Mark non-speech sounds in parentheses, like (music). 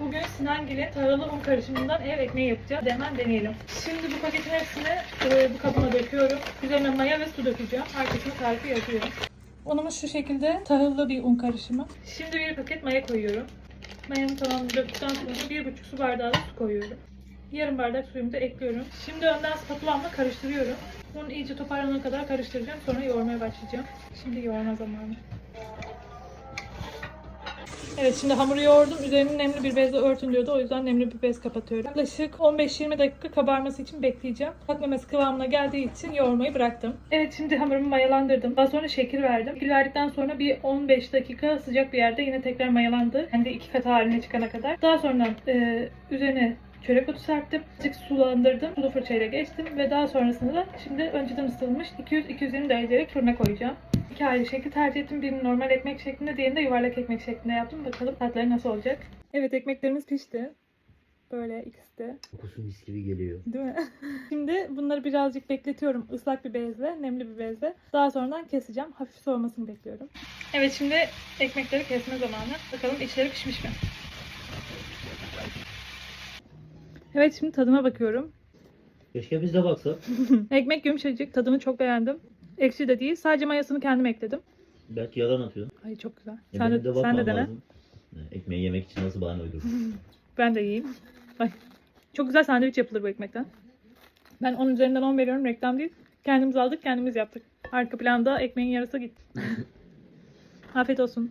Bugün Sinangil'in tahıllı un karışımından ev ekmeği yapacağız. Hemen deneyelim. Şimdi bu paketin hepsini e, bu kabıma döküyorum. Üzerine maya ve su dökeceğim. Arkasına tarifi yazıyorum. Unumuz şu şekilde tahıllı bir un karışımı. Şimdi bir paket maya koyuyorum. Mayamı tamamını döktükten sonra bir buçuk su bardağı da su koyuyorum. Yarım bardak suyumu da ekliyorum. Şimdi önden spatulamla karıştırıyorum. Un iyice toparlanana kadar karıştıracağım. Sonra yoğurmaya başlayacağım. Şimdi yoğurma zamanı. Evet şimdi hamuru yoğurdum. Üzerini nemli bir bezle örtün diyordu. O yüzden nemli bir bez kapatıyorum. Yaklaşık 15-20 dakika kabarması için bekleyeceğim. Patlamesi kıvamına geldiği için yoğurmayı bıraktım. Evet şimdi hamurumu mayalandırdım. Daha sonra şekil verdim. Şekil verdikten sonra bir 15 dakika sıcak bir yerde yine tekrar mayalandı. Kendi iki kat haline çıkana kadar. Daha sonra e, üzerine çörek otu serptim. Azıcık sulandırdım. Sulu fırçayla geçtim ve daha sonrasında da şimdi önceden ısıtılmış 200-220 derecelik fırına koyacağım. İki ayrı şekli tercih ettim. Birini normal ekmek şeklinde, diğerini de yuvarlak ekmek şeklinde yaptım. Bakalım tatları nasıl olacak. Evet ekmeklerimiz pişti. Böyle ikisi de. Kokusu mis gibi geliyor. Değil mi? (laughs) Şimdi bunları birazcık bekletiyorum ıslak bir bezle, nemli bir bezle. Daha sonradan keseceğim. Hafif soğumasını bekliyorum. Evet şimdi ekmekleri kesme zamanı. Bakalım içleri pişmiş mi? Evet şimdi tadına bakıyorum. Keşke biz de baksak. (laughs) Ekmek yumuşacık. Tadını çok beğendim. Ekşi de değil. Sadece mayasını kendim ekledim. Belki yalan atıyorsun. Ay çok güzel. Ya Sen benim de, sen de dene. lazım. E, Ekmeği yemek için nasıl bahane uydurdun? (laughs) Ben de yiyeyim. Ay. Çok güzel sandviç yapılır bu ekmekten. Ben 10 üzerinden 10 veriyorum. Reklam değil. Kendimiz aldık, kendimiz yaptık. Arka planda ekmeğin yarısı gitti. (laughs) Afiyet olsun.